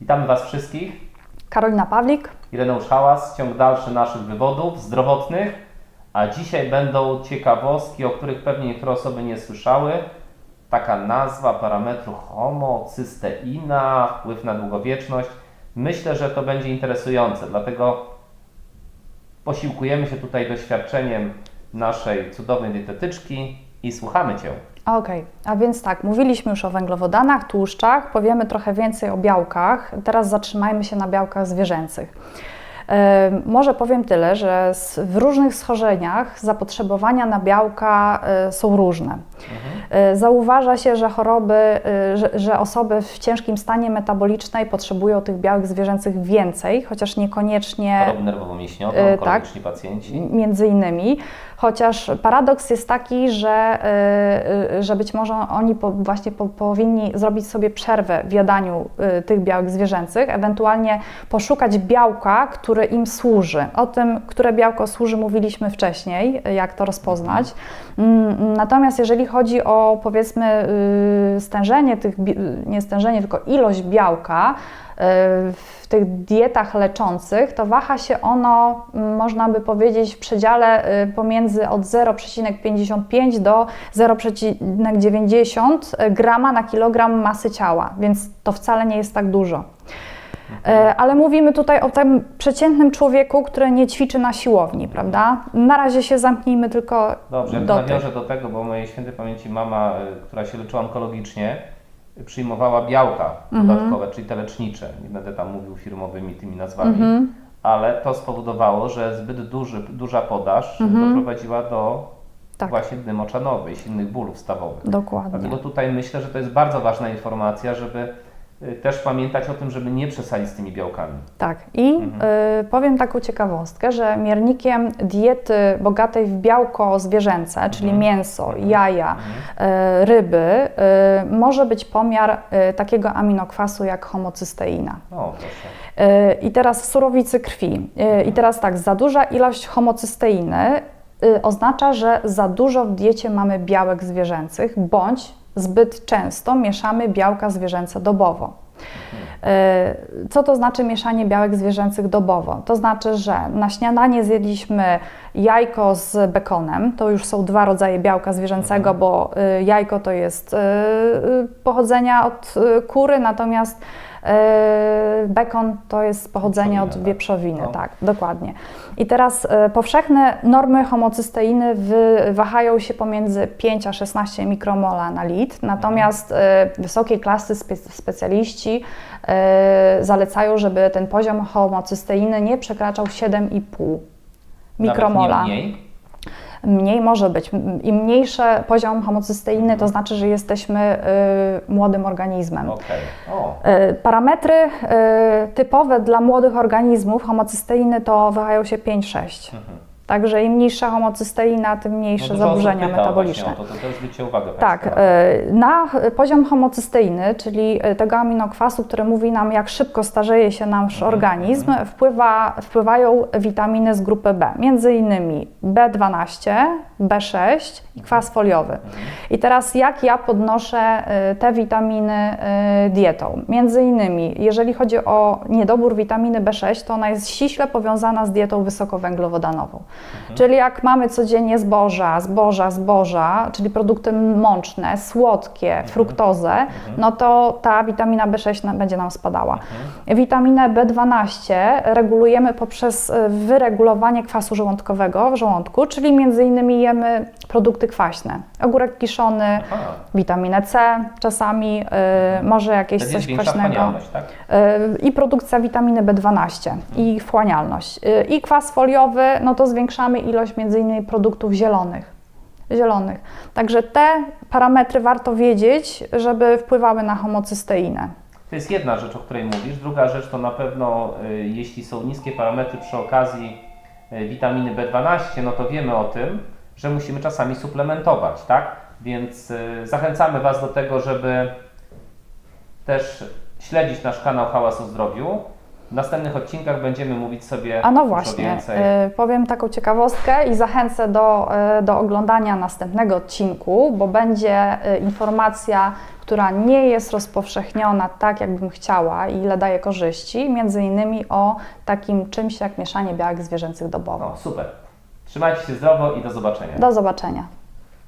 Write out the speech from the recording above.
Witamy Was wszystkich. Karolina Pawlik. Ireneusz Hałas, ciąg dalszy naszych wywodów zdrowotnych, a dzisiaj będą ciekawostki, o których pewnie niektóre osoby nie słyszały. Taka nazwa parametru homocysteina, wpływ na długowieczność. Myślę, że to będzie interesujące, dlatego posiłkujemy się tutaj doświadczeniem naszej cudownej dietetyczki i słuchamy Cię. Okej, a więc tak, mówiliśmy już o węglowodanach, tłuszczach, powiemy trochę więcej o białkach. Teraz zatrzymajmy się na białkach zwierzęcych. Może powiem tyle, że w różnych schorzeniach zapotrzebowania na białka e, są różne. E, Zauważa się, że choroby, e, że, że osoby w ciężkim stanie metabolicznej potrzebują tych białek zwierzęcych więcej, chociaż niekoniecznie Choroby nerwowo-mięśniowe, E, onkologiczni pacjenci. między innymi, chociaż paradoks jest taki, że, że być może oni po, właśnie po, powinni zrobić sobie przerwę w jadaniu tych białek zwierzęcych, ewentualnie poszukać białka, które im służy. O tym, które białko służy, mówiliśmy wcześniej, jak to rozpoznać. Mm, Natomiast jeżeli chodzi o powiedzmy y, stężenie tych, nie stężenie, tylko ilość białka, y, w tych dietach leczących, to waha się ono, mm, można by powiedzieć, w przedziale y, pomiędzy od 0,55 do 0,90 grama na kilogram masy ciała, więc to wcale nie jest tak dużo. E, Ale mówimy tutaj o tym przeciętnym człowieku, który nie ćwiczy na siłowni, prawda? Na razie się zamknijmy tylko Dobrze, do tych. nawiążę do tego, bo mojej świętej pamięci mama, y, która się leczyła onkologicznie, przyjmowała białka Mhm. dodatkowe, czyli te lecznicze. Nie będę tam mówił firmowymi tymi nazwami, Mhm. ale to spowodowało, że zbyt duży, duża podaż doprowadziła do Mhm. Tak. właśnie dny moczanowej, silnych bólów stawowych. Dokładnie. Dlatego tutaj myślę, że to jest bardzo ważna informacja, żeby też pamiętać o tym, żeby nie przesadzić z tymi białkami. Tak, i y, powiem taką ciekawostkę, że miernikiem diety bogatej w białko zwierzęce, czyli mięso, jaja, y, ryby, y, może być pomiar y, takiego aminokwasu jak homocysteina. O, proszę. Y, I teraz surowicy krwi. Y, I teraz tak, za duża ilość homocysteiny y, oznacza, że za dużo w diecie mamy białek zwierzęcych, bądź zbyt często mieszamy białka zwierzęce dobowo. Y, Co to znaczy mieszanie białek zwierzęcych dobowo? To znaczy, że na śniadanie zjedliśmy jajko z bekonem. To już są dwa rodzaje białka zwierzęcego, bo y, jajko to jest y, y, pochodzenia od kury, natomiast bekon to jest Wieprzowina, od tak. wieprzowiny, No. tak, dokładnie. I teraz powszechne normy homocysteiny wahają się pomiędzy 5 a 16 mikromola na litr, natomiast y, wysokiej klasy spe, specjaliści zalecają, żeby ten poziom homocysteiny nie przekraczał 7,5 mikromola. Mniej. Mniej może być. Im mniejszy poziom homocysteiny, to znaczy, że jesteśmy y, młodym organizmem. Okej. O, Y, Parametry y, typowe dla młodych organizmów homocysteiny to wahają się 5-6. Także im niższa homocysteina, tym mniejsze Mhm. No zaburzenia metaboliczne. To, to też zwróćcie uwagę. Tak, Państwo. y, na poziom homocysteiny, czyli y, tego aminokwasu, który mówi nam, jak szybko starzeje się nasz organizm, wpływa, wpływają witaminy z grupy B, między innymi B12, B6 i kwas foliowy. I teraz jak ja podnoszę y, te witaminy dietą? Między innymi, jeżeli chodzi o niedobór witaminy B6, to ona jest ściśle powiązana z dietą wysokowęglowodanową. Czyli jak mamy codziennie zboża, zboża, zboża, czyli produkty mączne, słodkie, fruktozę, no to ta witamina B6 na- będzie nam spadała. Witaminę B12 regulujemy poprzez y, wyregulowanie kwasu żołądkowego w żołądku, czyli między innymi jemy produkty kwaśne. Ogórek kiszony, Aha. witaminę C czasami, y, może jakieś Wtedy coś kwaśnego. tak? Y, i produkcja witaminy B12 i wchłanialność. Y, I kwas foliowy, no to zwiększamy ilość innymi produktów zielonych. Zielonych. Także te parametry warto wiedzieć, żeby wpływały na homocysteinę. To jest jedna rzecz, o której mówisz. Druga rzecz to na pewno, y, jeśli są niskie parametry przy okazji y, witaminy B12, no to wiemy o tym, że musimy czasami suplementować, tak? Więc y, zachęcamy Was do tego, żeby też śledzić nasz kanał Hałas o Zdrowiu W następnych odcinkach będziemy mówić sobie A no właśnie, więcej. y, powiem taką ciekawostkę i zachęcę do, y, do oglądania następnego odcinku, bo będzie y, informacja, która nie jest rozpowszechniona tak, jakbym chciała i ile daje korzyści, między innymi o takim czymś jak mieszanie białek zwierzęcych dobowo. No super. Trzymajcie się zdrowo i do zobaczenia. Do zobaczenia.